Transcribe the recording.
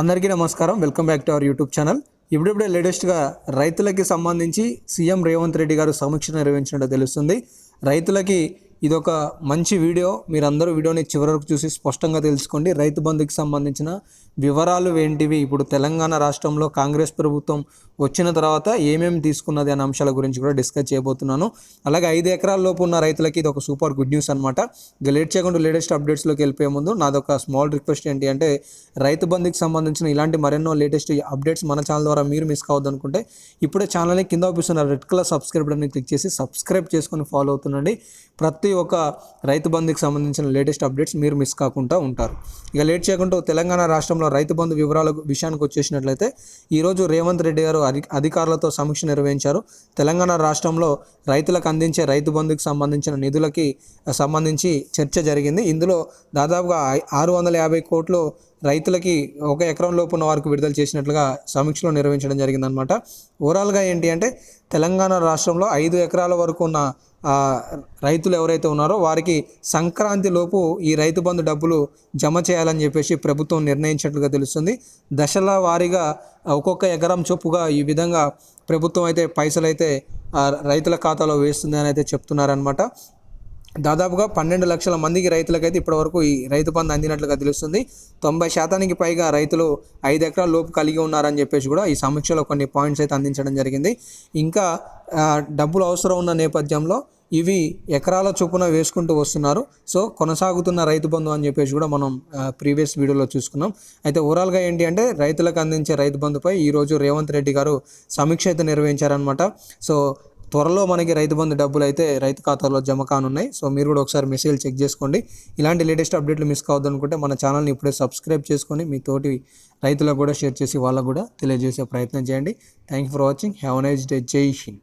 అందరికీ నమస్కారం. Welcome back to our YouTube channel ఇప్పుడిప్పుడే లేటెస్ట్గా రైతులకి సంబంధించి సీఎం రేవంత్ రెడ్డి గారు సమీక్ష నిర్వహించినట్టు తెలుస్తుంది. రైతులకి ఇదొక మంచి వీడియో. మీరందరూ వీడియోని చివరి వరకు చూసి స్పష్టంగా తెలుసుకోండి. రైతు బంధుకి సంబంధించిన వివరాలు ఏంటివి? ఇప్పుడు తెలంగాణ రాష్ట్రంలో కాంగ్రెస్ ప్రభుత్వం వచ్చిన తర్వాత ఏమేమి తీసుకున్నది అనే అంశాల గురించి కూడా డిస్కస్ చేయబోతున్నాను. అలాగే ఐదు ఎకరాల లోపు ఉన్న రైతులకి ఇది ఒక సూపర్ గుడ్ న్యూస్ అనమాట ఇక లేట్ చేయకుండా లేటెస్ట్ అప్డేట్స్లోకి వెళ్ళిపోయే ముందు నాదొక స్మాల్ రిక్వెస్ట్ ఏంటి అంటే రైతు బంధుకి సంబంధించిన ఇలాంటి మరెన్నో లేటెస్ట్ అప్డేట్స్ మన ఛానల్ ద్వారా మీరు మిస్ కావద్దు అనుకుంటే ఇప్పుడే ఛానల్ని కింద చూపిస్తున్న రెడ్ కలర్ సబ్స్క్రైబ్ అని క్లిక్ చేసి సబ్స్క్రైబ్ చేసుకొని ఫాలో అవుతుండండి. ప్రతి ఒక్క రైతు బంధుకి సంబంధించిన లేటెస్ట్ అప్డేట్స్ మీరు మిస్ కాకుండా ఉంటారు. ఇక లేట్ చేయకుండా తెలంగాణ రాష్ట్రంలో రైతు బంధు వివరాల విషయానికి వచ్చేసినట్లయితే ఈరోజు రేవంత్ రెడ్డి గారు అధికారులతో సమీక్ష నిర్వహించారు. తెలంగాణ రాష్ట్రంలో రైతులకు అందించే రైతు బంధుకి సంబంధించిన నిధులకి సంబంధించి చర్చ జరిగింది. ఇందులో దాదాపుగా ఆరు వందల యాభై కోట్లు రైతులకి ఒక ఎకరం లోపు ఉన్న వారికి విడుదల చేసినట్లుగా సమీక్షలో నిర్వహించడం జరిగిందనమాట ఓవరాల్గా ఏంటి అంటే తెలంగాణ రాష్ట్రంలో ఐదు ఎకరాల వరకు ఉన్న రైతులు ఎవరైతే ఉన్నారో వారికి సంక్రాంతి లోపు ఈ రైతు బంధు డబ్బులు జమ చేయాలని చెప్పేసి ప్రభుత్వం నిర్ణయించినట్లుగా తెలుస్తుంది. దశల వారీగా ఒక్కొక్క ఎకరం చొప్పుగా ఈ విధంగా ప్రభుత్వం అయితే పైసలు అయితే రైతుల ఖాతాలో వేస్తుంది అని అయితే చెప్తున్నారనమాట దాదాపుగా పన్నెండు లక్షల మందికి రైతులకైతే ఇప్పటివరకు ఈ రైతు బంధు అందినట్లుగా తెలుస్తుంది. తొంభై శాతానికి పైగా రైతులు ఐదు ఎకరాల లోపు కలిగి ఉన్నారని చెప్పేసి కూడా ఈ సమీక్షలో కొన్ని పాయింట్స్ అయితే అందించడం జరిగింది. ఇంకా డబ్బులు అవసరం ఉన్న నేపథ్యంలో ఇవి ఎకరాల చొప్పున వేసుకుంటూ వస్తున్నారు. సో కొనసాగుతున్న రైతు బంధు అని చెప్పేసి కూడా మనం ప్రీవియస్ వీడియోలో చూసుకున్నాం. అయితే ఓవరాల్గా ఏంటి అంటే రైతులకు అందించే రైతు బంధుపై ఈరోజు రేవంత్ రెడ్డి గారు సమీక్ష అయితే నిర్వహించారనమాట సో త్వరలో మనకి రైతు బంధు డబ్బులు అయితే రైతు ఖాతాలో జమ కానున్నాయి. సో మీరు కూడా ఒకసారి మెసేజ్ చెక్ చేసుకోండి. ఇలాంటి లేటెస్ట్ అప్డేట్లు మిస్ కావద్దు అనుకుంటే మన ఛానల్ని ఇప్పుడే సబ్స్క్రైబ్ చేసుకొని మీ తోటి రైతులకు కూడా షేర్ చేసి వాళ్ళకు కూడా తెలియజేసే ప్రయత్నం చేయండి. Thank you for watching have nice day Jai Hind